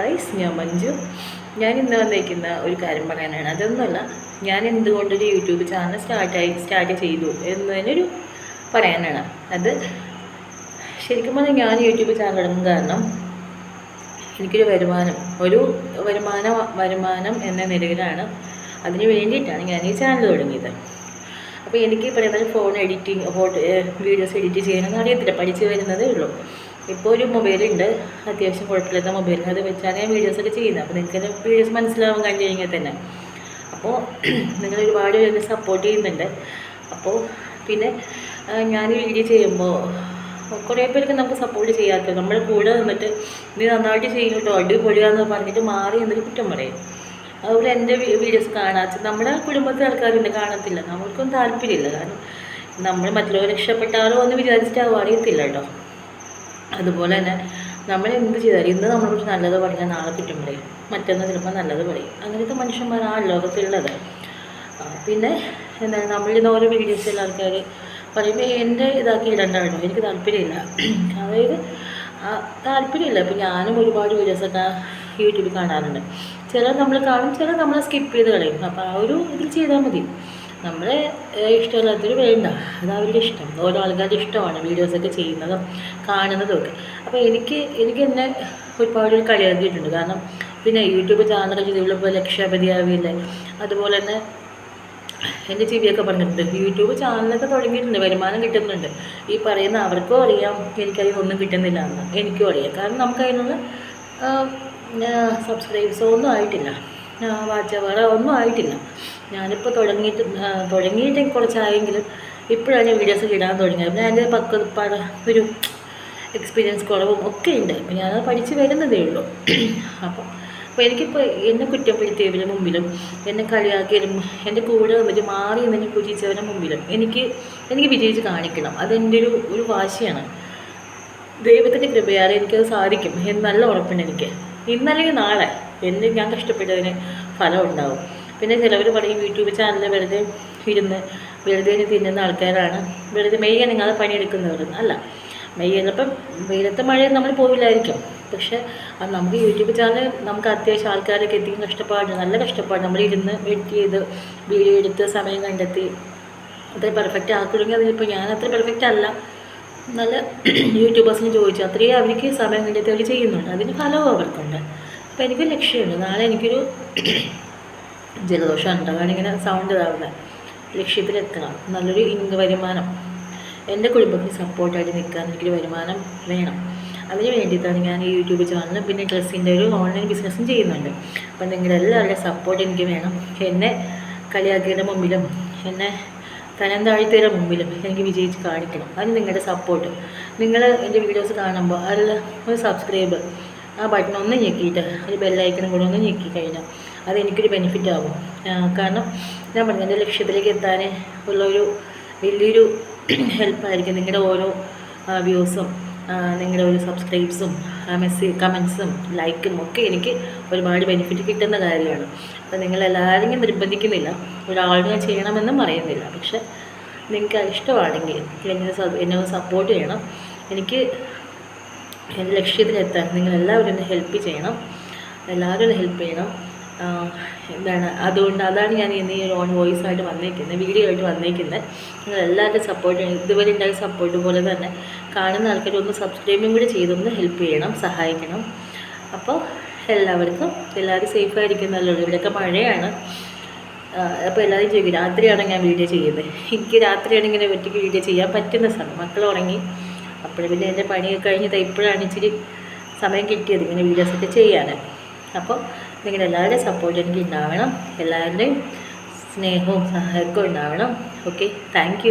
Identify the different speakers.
Speaker 1: Guys ഞാൻ മഞ്ജു. ഞാൻ ഇന്ന് വന്നിരിക്കുന്ന ഒരു കാര്യം പറയാനാണ്. അതൊന്നുമല്ല ഞാൻ എന്തുകൊണ്ടൊരു യൂട്യൂബ് ചാനൽ സ്റ്റാർട്ടായി സ്റ്റാർട്ട് ചെയ്തു എന്നതിനൊരു പറയാനാണ്. അത് ശരിക്കും പറഞ്ഞാൽ ഞാൻ യൂട്യൂബ് ചാനൽ തുടങ്ങും കാരണം എനിക്കൊരു വരുമാനം ഒരു വരുമാന വരുമാനം എന്ന നിലയിലാണ് അതിന് വേണ്ടിയിട്ടാണ് ഞാൻ ഈ ചാനൽ തുടങ്ങിയത്. അപ്പോൾ എനിക്ക് പറയുന്നത് phone editing photo videos edit ചെയ്യണമെന്ന് അറിയത്തില്ല. പഠിച്ച് വരുന്നതേ ഉള്ളൂ. ഇപ്പോൾ ഒരു മൊബൈലുണ്ട് അത്യാവശ്യം കുഴപ്പമില്ലാത്ത മൊബൈൽ അത് വെച്ചാണ് ഞാൻ വീഡിയോസൊക്കെ ചെയ്യുന്നത്. അപ്പോൾ നിങ്ങൾക്ക് വീഡിയോസ് മനസ്സിലാവാൻ കഴിഞ്ഞു കഴിഞ്ഞാൽ തന്നെ. അപ്പോൾ നിങ്ങൾ ഒരുപാട് പേരെ സപ്പോർട്ട് ചെയ്യുന്നുണ്ട്. അപ്പോൾ പിന്നെ ഞാൻ വീഡിയോ ചെയ്യുമ്പോൾ കുറേ പേർക്ക് നമുക്ക് സപ്പോർട്ട് ചെയ്യാത്ത നമ്മൾ കൂടെ നിന്നിട്ട് നീ നന്നായിട്ട് ചെയ്യും കേട്ടോ അടിപൊളിയാന്ന് പറഞ്ഞിട്ട് മാറി എന്നൊരു കുറ്റം പറയും. അതുപോലെ എന്റെ വീഡിയോസ് കാണാത്ത നമ്മുടെ കുടുംബത്തിലെ ആൾക്കാരുണ്ട് കാണത്തില്ല. നമ്മൾക്കൊന്നും താല്പര്യമില്ല. കാരണം നമ്മൾ മറ്റുള്ളവർ രക്ഷപ്പെട്ടാലോ എന്ന് വിചാരിച്ചിട്ട് അറിയത്തില്ല കേട്ടോ അതുപോലെ തന്നെ നമ്മൾ എന്ത് ചെയ്താലും ഇന്ന് നമ്മളോട് നല്ലത് പറഞ്ഞാൽ നാളെ കുറ്റം പറയും. മറ്റൊന്ന് ചിലപ്പോൾ നല്ലത് പറയും. അങ്ങനത്തെ ലോകത്തുള്ളത് ആ, പിന്നെ എന്താണ്? നമ്മളിന്ന് ഓരോ വീഡിയോസിൽ ആൾക്കാർ പറയുമ്പോൾ എന്റെ ഇതാക്കി ഇടണ്ടാണോ എനിക്ക് താല്പര്യമില്ല. അതായത് താല്പര്യമില്ല. ഇപ്പം ഞാനും ഒരുപാട് വീഡിയോസൊക്കെ യൂട്യൂബിൽ കാണാറുണ്ട്. ചില നമ്മൾ കാണും ചില നമ്മൾ സ്കിപ്പ് ചെയ്ത് കളയും. അപ്പോൾ ആ ഒരു ഇതിൽ ചെയ്താൽ മതി. നമ്മളെ ഏഹ്, ഇഷ്ടമില്ലാത്തൊരു വേണ്ട. അത് അവരുടെ ഇഷ്ടം. ഓരോ ആൾക്കാരുടെ ഇഷ്ടമാണ് വീഡിയോസൊക്കെ ചെയ്യുന്നതും കാണുന്നതും ഒക്കെ അപ്പോൾ എനിക്ക് എനിക്ക് എന്നെ ഒരുപാട് കളിയാക്കിയിട്ടുണ്ട് കാരണം പിന്നെ യൂട്യൂബ് ചാനലൊക്കെ ചെയ്തുള്ളപ്പോൾ ലക്ഷാപതിയാവില്ലേ അതുപോലെ തന്നെ എന്റെ ചെവിയൊക്കെ പറഞ്ഞിട്ടുണ്ട്. യൂട്യൂബ് ചാനലൊക്കെ തുടങ്ങിയിട്ടുണ്ട്. വരുമാനം കിട്ടുന്നുണ്ട്. ഈ പറയുന്ന അവർക്കും അറിയാം. എനിക്കതിൽ ഒന്നും കിട്ടുന്നില്ല എന്ന് എനിക്കും അറിയാം. കാരണം നമുക്ക് അതിനുള്ള സബ്സ്ക്രൈബ്സോ ഒന്നും ആയിട്ടില്ല. വാച്ച് അവർ ഒന്നും ആയിട്ടില്ല. ഞാനിപ്പോൾ തുടങ്ങിയിട്ട് തുടങ്ങിയിട്ട് കുറച്ചായെങ്കിലും ഇപ്പോഴാണ് ഞാൻ വീഡിയോസ് ഇടാൻ തുടങ്ങിയത്. പിന്നെ അതിന്റെ പക്വത പട ഒരു എക്സ്പീരിയൻസ് കുറവും ഒക്കെ ഉണ്ട്. അപ്പം ഞാനത് പഠിച്ച് വരുന്നതേ ഉള്ളൂ. അപ്പോൾ അപ്പോൾ എനിക്കിപ്പോൾ എന്നെ കുറ്റപ്പെടുത്തിയവരുടെ മുമ്പിലും എന്നെ കളിയാക്കിയവരും എന്റെ കൂടെ വന്നിട്ട് മാറി എന്നെ പൂജിച്ചവരുടെ മുമ്പിലും എനിക്ക് എനിക്ക് വിജയിച്ച് കാണിക്കണം. അതെന്റെ ഒരു ഒരു വാശിയാണ്. ദൈവത്തിന്റെ കൃപയാൽ എനിക്കത് സാധിക്കും. എന്ന് നല്ല ഉറപ്പുണ്ട് എനിക്ക്. ഇന്നല്ലെങ്കിൽ നാളെ എന്ന് ഞാൻ കഷ്ടപ്പെട്ടതിന് ഫലം ഉണ്ടാവും. പിന്നെ ചിലവർ പറയും യൂട്യൂബ് ചാനലിൽ വെറുതെ ഇരുന്ന് വെറുതെ തിന്നുന്ന ആൾക്കാരാണ്. വെറുതെ മെയ്യ നിങ്ങളെ പണിയെടുക്കുന്നവർ അല്ല മെയ്യ ചിലപ്പം വെയിലത്തെ മഴ നമ്മൾ പോവില്ലായിരിക്കും. പക്ഷെ നമുക്ക് യൂട്യൂബ് ചാനൽ നമുക്ക് അത്യാവശ്യം ആൾക്കാരൊക്കെ എത്തിക്കുന്ന കഷ്ടപ്പാട് നല്ല കഷ്ടപ്പാട്. നമ്മൾ ഇരുന്ന് എഡിറ്റ് ചെയ്ത് വീഡിയോ എടുത്ത് സമയം കണ്ടെത്തി അത്ര പെർഫെക്റ്റ് ആക്കുകയാണെങ്കിൽ അതിലിപ്പോൾ ഞാൻ അത്ര പെർഫെക്റ്റ് അല്ല. നല്ല യൂട്യൂബേഴ്സിന് ചോദിച്ചു അത്രയും അവർക്ക് സമയം കണ്ടെത്തി അവർ ചെയ്യുന്നുണ്ട്. അതിന് ഫലവും അവർക്കുണ്ട്. അപ്പോൾ എനിക്ക് ലക്ഷ്യമുണ്ട്. നാളെ എനിക്കൊരു ജലദോഷം ഉണ്ടാകാണ് ഇങ്ങനെ സൗണ്ട് ഇതാവുന്നത് ലക്ഷ്യത്തിലെത്തണം. നല്ലൊരു ഇൻക വരുമാനം. എന്റെ കുടുംബത്തിന് സപ്പോർട്ടായിട്ട് നിൽക്കാൻ എനിക്കൊരു വരുമാനം വേണം. അതിന് വേണ്ടിയിട്ടാണ് ഞാൻ ഈ യൂട്യൂബ് ചാനലും പിന്നെ ഡ്രസ്സിന്റെ ഒരു ഓൺലൈൻ ബിസിനസ്സും ചെയ്യുന്നുണ്ട്. അപ്പം നിങ്ങളുടെ എല്ലാവരുടെയും സപ്പോർട്ട് എനിക്ക് വേണം. എന്നെ കളിയാക്കിയുടെ മുമ്പിലും എന്നെ തനം താഴ്ത്തിയുടെ മുമ്പിലും എനിക്ക് വിജയിച്ച് കാണിക്കണം. അതിന് നിങ്ങളുടെ സപ്പോർട്ട് നിങ്ങൾ എന്റെ വീഡിയോസ് കാണുമ്പോൾ അതിൽ ഒരു സബ്സ്ക്രൈബ് ആ ബട്ടൺ ഒന്ന് ഞെക്കിയിട്ട് ഒരു ബെല്ലൈക്കണും കൂടെ ഒന്ന് ഞെക്കി കഴിഞ്ഞാൽ അത് എനിക്കൊരു ബെനിഫിറ്റ് ആകും കാരണം ഞാൻ പറഞ്ഞു എന്റെ ലക്ഷ്യത്തിലേക്ക് എത്താൻ ഉള്ളൊരു വലിയൊരു ഹെൽപ്പായിരിക്കും നിങ്ങളുടെ ഓരോ വ്യൂസും നിങ്ങളുടെ ഒരു സബ്സ്ക്രൈബ്സും മെസ്സേജ് കമൻസും ലൈക്കും ഒക്കെ എനിക്ക് ഒരുപാട് ബെനിഫിറ്റ് കിട്ടുന്ന കാര്യമാണ്. അപ്പോൾ നിങ്ങളെല്ലാവരും ഞാൻ നിർബന്ധിക്കുന്നില്ല ഒരാളിനെ ചെയ്യണമെന്നും പറയുന്നില്ല. പക്ഷെ നിങ്ങൾക്ക് ഇഷ്ടമാണെങ്കിൽ എന്നെ എന്നെ സപ്പോർട്ട് ചെയ്യണം. എനിക്ക് എന്റെ ലക്ഷ്യത്തിലെത്താൻ നിങ്ങളെല്ലാവരും എന്നെ ഹെൽപ്പ് ചെയ്യണം. എല്ലാവരും ഹെൽപ്പ് ചെയ്യണം. എന്താണ് അതുകൊണ്ട് അതാണ് ഞാൻ ഇന്ന് ഈ ഓൺ വോയിസ് ആയിട്ട് വന്നേക്കുന്നത് വീഡിയോ ആയിട്ട് വന്നേക്കുന്നത് നിങ്ങൾ എല്ലാവരുടെ സപ്പോർട്ട് ഇതുവരെ ഉണ്ടായ സപ്പോർട്ട് പോലെ തന്നെ കാണുന്ന ആൾക്കാർ ഒന്ന് സബ്സ്ക്രൈബും കൂടി ചെയ്തൊന്ന് ഹെൽപ്പ് ചെയ്യണം സഹായിക്കണം. അപ്പോൾ എല്ലാവർക്കും എല്ലാവരും സേഫായിരിക്കുന്നല്ലോ ഇവിടെയൊക്കെ മഴയാണ്. അപ്പോൾ എല്ലാവരും ചോദിക്കും രാത്രിയാണ് ഞാൻ വീഡിയോ ചെയ്യുന്നത് എനിക്ക് രാത്രിയാണ് ഇങ്ങനെ ഒറ്റയ്ക്ക് വീഡിയോ ചെയ്യാൻ പറ്റുന്ന സമയം. മക്കൾ ഉറങ്ങി. അപ്പോൾ പിന്നെ എന്റെ പണിയൊക്കെ കഴിഞ്ഞത് ഇപ്പോഴാണ് ഇച്ചിരി സമയം കിട്ടിയത് ഇങ്ങനെ വീഡിയോസൊക്കെ ചെയ്യാൻ അപ്പോൾ നിങ്ങളുടെ എല്ലാവരുടെയും സപ്പോർട്ട് എനിക്ക് ഉണ്ടാവണം. എല്ലാവരുടെയും സ്നേഹവും സഹായവും ഉണ്ടാവണം. Okay thank